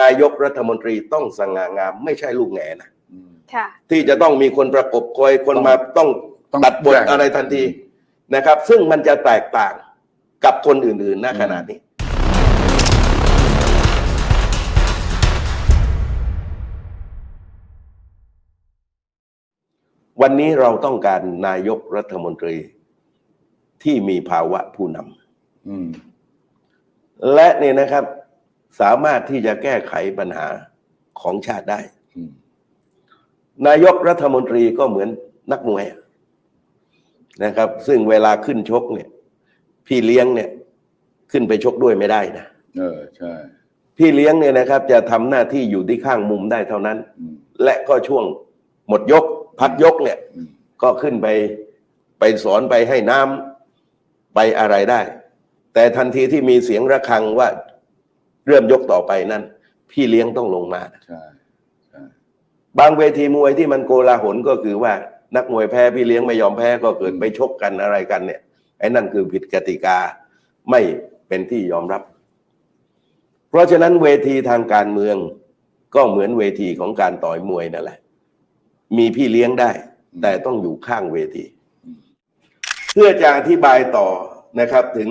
นายกรัฐมนตรีต้องสง่างามไม่ใช่ลูกแง่นะอืมค่ะ ที่จะต้องมีคนประกบคอยคนมาต้องต้องตัดบทแจ้งอะไรทันทีนะครับ ซึ่งมันจะแตกต่างกับคนอื่นๆณขณะนี้ วันนี้เราต้องการนายกรัฐมนตรีที่มีภาวะผู้นอืมำและเนี่ยนะครับ สามารถที่จะแก้ไขปัญหาของชาติได้อืมนายกรัฐมนตรีก็เหมือนนักมวยนะครับ ซึ่งเวลาขึ้นชกเนี่ย พี่เลี้ยงเนี่ย ขึ้นไปชกด้วยไม่ได้นะเออใช่ พี่เลี้ยงเนี่ยนะครับ จะทำหน้าที่อยู่ที่ข้างมุมได้เท่านั้น อืม และก็ช่วงหมดยก พักยกเนี่ย อืม ก็ขึ้นไปไปสอนไปให้น้ำไปอะไรได้ แต่ทันทีที่มีเสียงระฆังว่า เริ่มยกต่อไปนั้นพี่เลี้ยงต้องลงมาใช่ใช่บางเวทีมวยที่มันโกลาหลก็คือว่านักมวยแพ้พี่เลี้ยงไม่ยอมแพ้ก็เกิดไปชกกันอะไรกันเนี่ยไอ้นั่นคือผิดกติกาไม่เป็นที่ยอมรับ เพราะฉะนั้นเวทีทางการเมืองก็เหมือนเวทีของการต่อยมวยนั่นแหละ มีพี่เลี้ยงได้ แต่ต้องอยู่ข้างเวที เพื่อจะอธิบายต่อนะครับถึง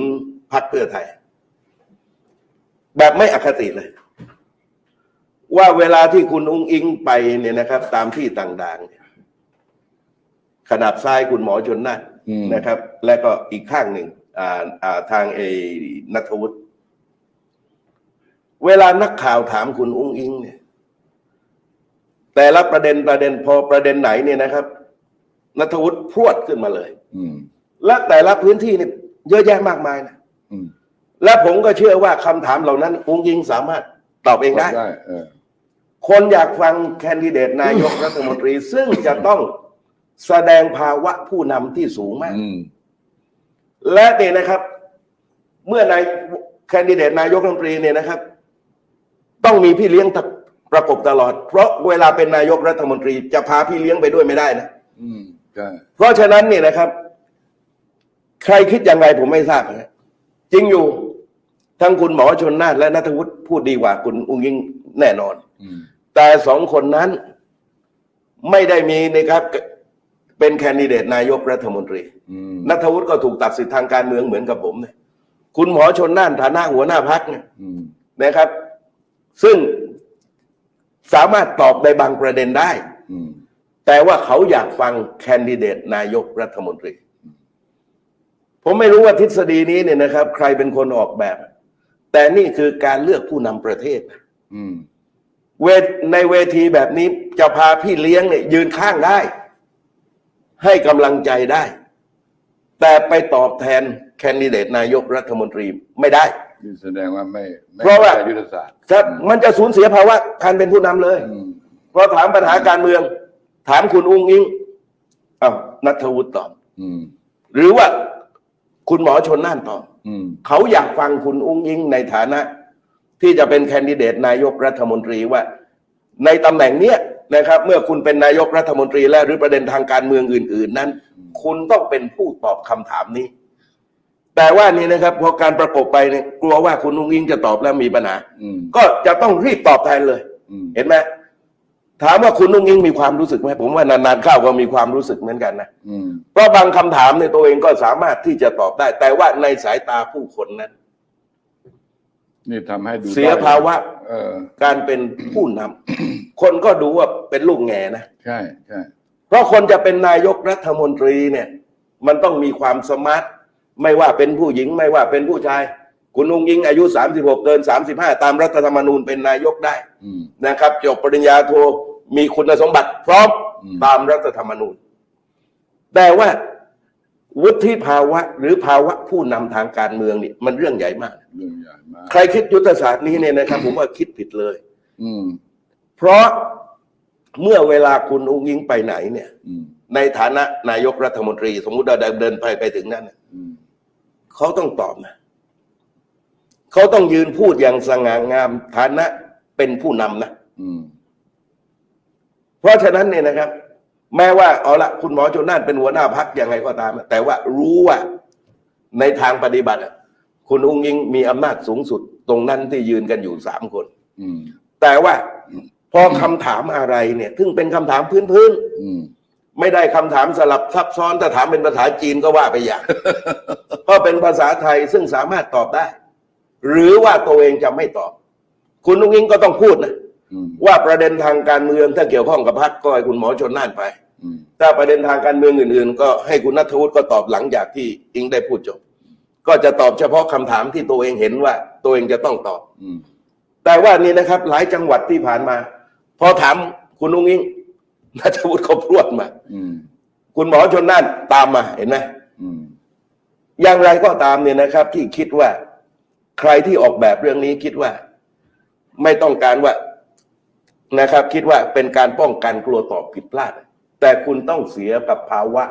พรรคเพื่อไทย แบบไม่อคติเลย ว่าเวลาที่คุณอุ้งอิงไปเนี่ยนะครับ ตามที่ต่างๆเนี่ยขนาบซ้ายคุณหมอชนน่านอืมนะครับ และก็อีกข้างหนึ่งอ่าอ่าทางเอนัทวุฒิเวลานักข่าวถามคุณอุ้งอิง เนี่ย แต่ละประเด็นประเด็นพอประเด็นไหนเนี่ยนะครับนัทวุฒิพรวดขึ้นมาเลย อืมและแต่ละพื้นที่เนี่ยเยอะแยะมากมายนะอืม และผมก็เชื่อว่าคำถามเหล่านั้นอุ้งอิงสามารถตอบเองได้ ได้เออ คนอยากฟังแคนดิเดตนายกรัฐมนตรี ซึ่งจะต้องแสดงภาวะผู้นำที่สูงมาก อืม และเนี่ยนะครับ เมื่อนายแคนดิเดตนายกรัฐมนตรีเนี่ยนะครับ ต้องมีพี่เลี้ยงประกบตลอด เพราะเวลาเป็นนายกรัฐมนตรี จะพาพี่เลี้ยงไปด้วยไม่ได้นะ อืม ใช่ เพราะฉะนั้นเนี่ยนะครับ ใครคิดยังไงผมไม่ทราบนะจริงอยู่ ทั้งคุณหมอชนน่านและนัทวุฒิพูดดีกว่าคุณอุ้งยิงแน่นอนอืมแต่สองคนนั้นไม่ได้มีนะครับเป็นแคนดิเดตนายกรัฐมนตรีอืมนัทวุฒิก็ถูกตัดสิทธิทางการเมืองเหมือนกับผมเนี่ยคุณหมอชนน่านฐานะหัวหน้าพักเนี่ยอืมนะครับ ซึ่งสามารถตอบในบางประเด็นได้อืมแต่ว่าเขาอยากฟังแคนดิเดตนายกรัฐมนตรี ผมไม่รู้ว่าทฤษฎีนี้เนี่ยนะครับ ใครเป็นคนออกแบบ แต่นี่คือการเลือกผู้นำประเทศอืม เวทในเวทีแบบนี้จะพาพี่เลี้ยงเนี่ย ยืนข้างได้ ให้กำลังใจได้ แต่ไปตอบแทนแคนดิเดตนายกรัฐมนตรีไม่ได้ นี่แสดงว่าไม่ไม่เพราะว่าข้ใจยุทธศาสตร์ครับมันจะสูญเสียภาวะการเป็นผู้นำเลย อืมเพราะถามปัญหาการเมือง ถามคุณอุ้งอิงอ้าวนัทวุฒิตอบ อืม หรือว่า คุณหมอชนน่านตอบอืมเขาอยากฟังคุณอุ้งอิงในฐานะ ที่จะเป็นแคนดิเดตนายกรัฐมนตรีว่า ในตำแหน่งเนี้ยนะครับ เมื่อคุณเป็นนายกรัฐมนตรีและหรือประเด็นทางการเมืองอื่น ๆ นั้น คุณต้องเป็นผู้ตอบคำถามนี้ แต่ว่านี่นะครับพอการประกบไปเนี่ยกลัวว่าคุณอุ้งอิงจะตอบแล้วมีปัญหาอืมก็จะต้องรีบตอบแทนเลยอืมเห็นไหม ถามว่าคุณนุ่งยิงมีความรู้สึกไหมผมว่านานๆเข้าก็มีความรู้สึกเหมือนกันนะอืมเพราะบางคำถามในยตัวเองก็สามารถที่จะตอบได้ แต่ว่าในสายตาผู้คนนั้นนี่ทำให้ดูเสียได้ภาวะเออการเป็นผู้นำคนก็ดูว่าเป็นลูกแง่นะใช่ใช่เพราะคนจะเป็นนายกรัฐมนตรีเนี่ย มันต้องมีความสมาร์ทไม่ว่าเป็นผู้หญิงไม่ว่าเป็นผู้ชาย คุณนุงยิงอายุ 36 เกิน 35 ตามรัฐธรรมนูญเป็นนายกได้อืมนะครับ จบปริญญาโท มีคุณสมบัติพร้อมอืมตามรัฐธรรมนูญ แต่ว่าวุฒิภาวะหรือภาวะผู้นำทางการเมืองนี่มันเรื่องใหญ่มาก เรื่องใหญ่มาก ใครคิดยุทธศาสตร์นี้เนี่ยนะครับ ผมว่าคิดผิดเลย อืม เพราะเมื่อเวลาคุณอุ้งยิงไปไหนเนี่ยอืมในฐานะนายกรัฐมนตรี สมมุติเราเดินไปไปถึงนั้นน่ะอืมเขาต้องตอบนะเขาต้องยืนพูดอย่างสง่างามฐานะเป็นผู้นำนะอืม เพราะฉะนั้นเนี่ยนะครับ แม้ว่าเอาละคุณหมอชนน่านเป็นหัวหน้าพักยังไงก็ตาม แต่ว่ารู้ว่าในทางปฏิบัติอะคุณอุ้งอิงมีอำนาจสูงสุด ตรงนั้นที่ยืนกันอยู่สามคนอืมแต่ว่าพอคำถามอะไรเนี่ยซึ่งเป็นคำถามพื้นอืมๆไม่ได้คำถามสลับซับซ้อนถ้าถามเป็นภาษาจีนก็ว่าไปอย่างเพราะเป็นภาษาไทยซึ่งสามารถตอบได้ หรือว่าตัวเองจะไม่ตอบ คุณนุ้งอิงก็ต้องพูดนะอืม ว่าประเด็นทางการเมืองถ้าเกี่ยวข้องกับพรรคก็ให้คุณหมอชนน่านไปอืมถ้าประเด็นทางการเมืองอื่น ๆ ก็ให้คุณนัทวุฒิก็ตอบหลังจากที่อิงได้พูดจบ ก็จะตอบเฉพาะคำถามที่ตัวเองเห็นว่า ตัวเองจะต้องตอบอืมแต่ว่านี่นะครับ หลายจังหวัดที่ผ่านมา พอถามคุณนุ้งอิงนัทวุฒิก็พรวดมาอืมคุณหมอชนน่านตามมาเห็นไหมอืมอย่างไรก็ตามเนี่ยนะครับ ที่คิดว่า ใครที่ออกแบบเรื่องนี้คิดว่า ไม่ต้องการว่า นะครับ คิดว่าเป็นการป้องกันกลัวตอบผิดพลาด แต่คุณต้องเสียกับภาวะ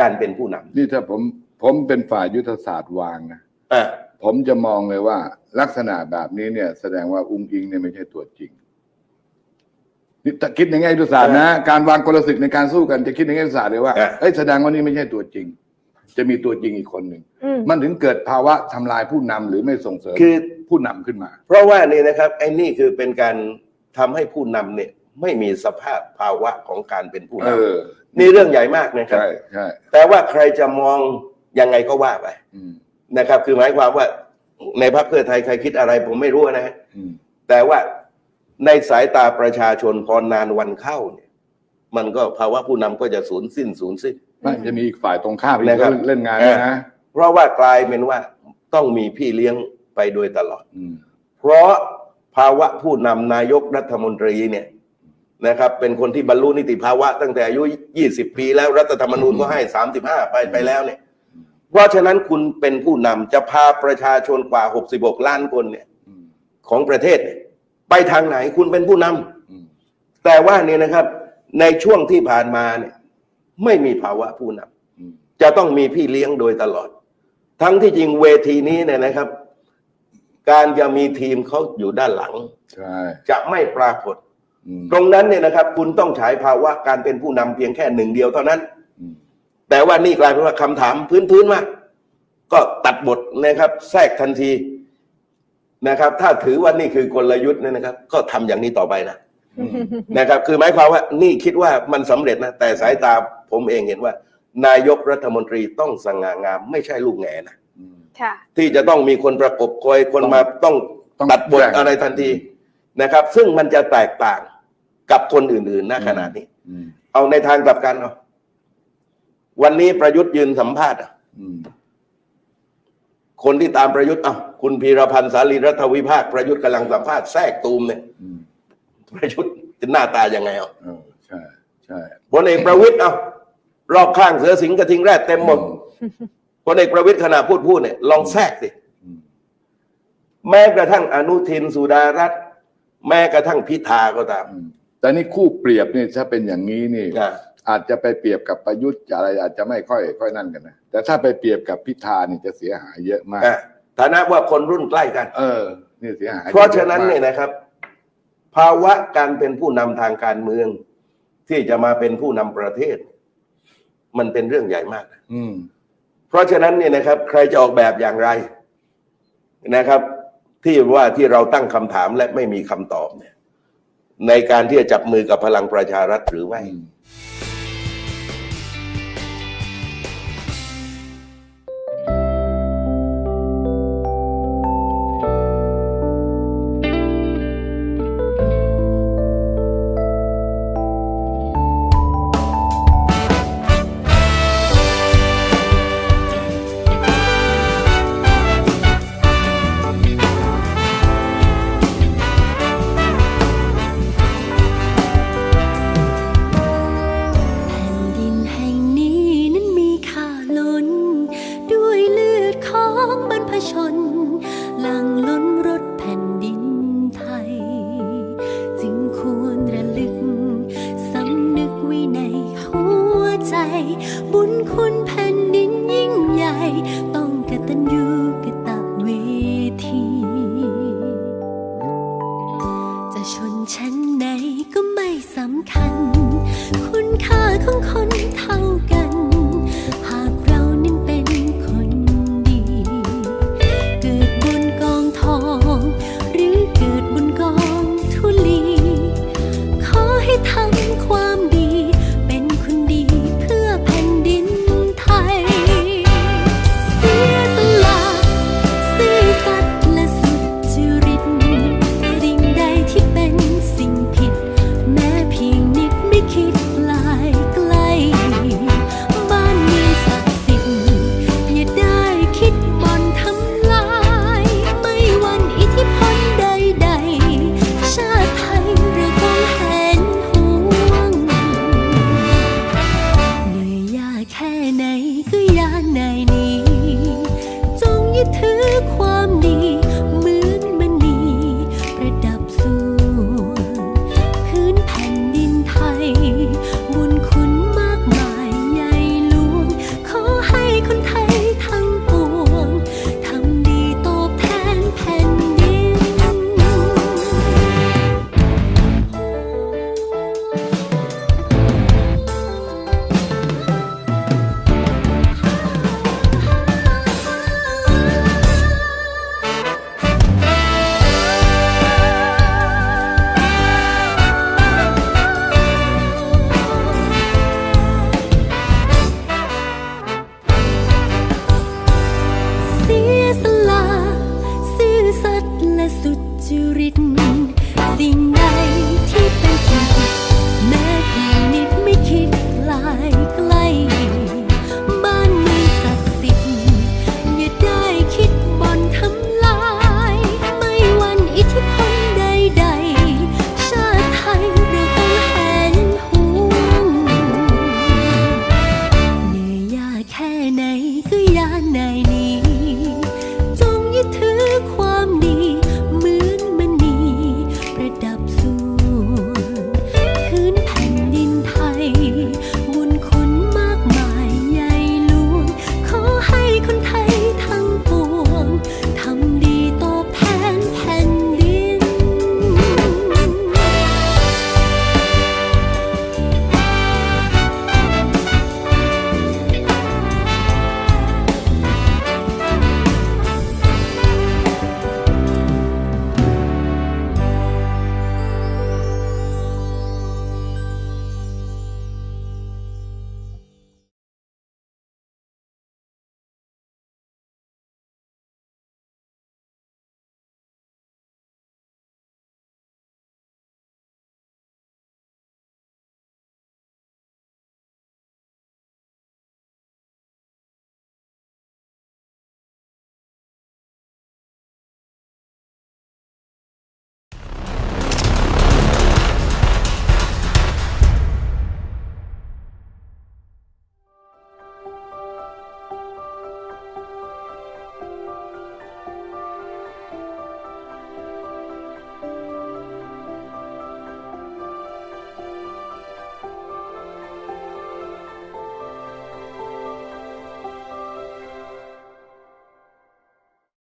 การเป็นผู้นำนี่ถ้าผมผมเป็นฝ่ายยุทธศาสตร์วางนะอะผมจะมองเลยว่า ลักษณะแบบนี้เนี่ย แสดงว่าอุ้งอิงเนี่ยไม่ใช่ตัวจริงนี่ถ้าคิดในแง่ยุทธศาสตร์นะ การวางกลศึกในการสู้กันจะคิดในแง่ยุทธศาสตร์เลยว่าเอ้ยแสดงว่านี่ไม่ใช่ตัวจริง จะมีตัวจริงอีกคนหนึ่งอืมมันถึงเกิดภาวะทำลายผู้นำหรือไม่ส่งเสริมคือผู้นำขึ้นมา เพราะว่านี่นะครับไอ้นี่คือเป็นการ ทำให้ผู้นำเนี่ยไม่มีสภาพภาวะของการเป็นผู้เอนอำนี่เรื่องใหญ่มากนะครับ ใช่ใช่แต่ว่าใครจะมองยังไงก็ว่าไปอืมนะครับ คือหมายความว่าในพรรคเพื่อไทยใครคิดอะไรผมไม่รู้นะฮะอืมแต่ว่าในสายตาประชาชนพอนานวันเข้าเนี่ย มันก็ภาวะผู้นำก็จะสูญสิ้นสูญสิ้น ไม่จะมีอีกฝ่ายตรงข้ามอีกนะครับ เล่นงานด้วยนะเพราะว่ากลายเป็นว่าต้องมีพี่เลี้ยงไปโดยตลอด อืม เพราะ ภาวะผู้นำนายกรัฐมนตรีเนี่ยนะครับ เป็นคนที่บรรลุนิติภาวะ ตั้งแต่อายุ 20 ปีแล้วรัฐธรรมนูญก็ให้ 35 ไปไปแล้วเนี่ยเพราะฉะนั้นคุณเป็นผู้นำจะพาประชาชนกว่า 66 ล้านคนเนี่ยของประเทศไปทางไหนคุณเป็นผู้นำแต่ว่าเนี่ยนะครับในช่วงที่ผ่านมาเนี่ยไม่มีภาวะผู้นำจะต้องมีพี่เลี้ยงโดยตลอด ทั้งที่จริงเวทีนี้เนี่ยนะครับ การจะมีทีมเขาอยู่ด้านหลัง ใช่ จะไม่ปรากฏ อืม ตรงนั้นเนี่ยนะครับ คุณต้องฉายภาวะการเป็นผู้นำเพียงแค่หนึ่งเดียวเท่านั้น อืม แต่ว่านี่กลายเป็นว่าคำถามพื้นๆมาก ก็ตัดบทนะครับ แทรกทันทีนะครับ ถ้าถือว่านี่คือกลยุทธ์เนี่ยนะครับ ก็ทำอย่างนี้ต่อไปนะอืมนะครับ คือหมายความว่านี่คิดว่ามันสำเร็จนะ แต่สายตาผมเองเห็นว่า นายกรัฐมนตรีต้องสง่างาม ไม่ใช่ลูกแง่นะอืมค่ะ ที่จะต้องมีคนประกบคอยคนมาต้องต้องตัดบทแบ่ง อะไรทันทีนะครับ ซึ่งมันจะแตกต่างกับคนอื่นๆณขณะนี้ อืมเอาในทางกลับกันเอาวันนี้ประยุทธ์ยืนสัมภาษณ์อะอืมคนที่ตามประยุทธ์อะคุณพีรพันธ์สารีรัฐวิภาคประยุทธ์กำลังสัมภาษณ์แทรกตูมเนี่ยอืมประยุทธ์จะหน้าตายังไงอะเออใช่ใช่พลเอกประวิทย์เอารอบข้างเสือสิงห์กระทิงแรดเต็มหมด พลเอกประวิทย์ขณะพูดพูดเนี่ยลองแทรกสิอืมแม้กระทั่งอนุทินสุดารัตน์แม้กระทั่งพิธาก็ตามอืมแต่นี่คู่เปรียบนี่ถ้าเป็นอย่างนี้นี่ อะ อาจจะไปเปรียบกับประยุทธ์อะไรอาจจะไม่ค่อยค่อยนั่นกันนะแต่ถ้าไปเปรียบกับพิธานี่จะเสียหายเยอะมาก อะฐานะว่าคนรุ่นใกล้กัน เออ นี่เสียหายเพราะฉะนั้นยอมกเนี่ยนะครับ ภาวะการเป็นผู้นำทางการเมือง ที่จะมาเป็นผู้นำประเทศ มันเป็นเรื่องใหญ่มากอืม เพราะฉะนั้นเนี่ยนะครับใครจะออกแบบอย่างไรนะครับ ที่ว่าที่เราตั้งคำถามและไม่มีคำตอบเนี่ยในการที่จะจับมือกับพลังประชารัฐหรือไม่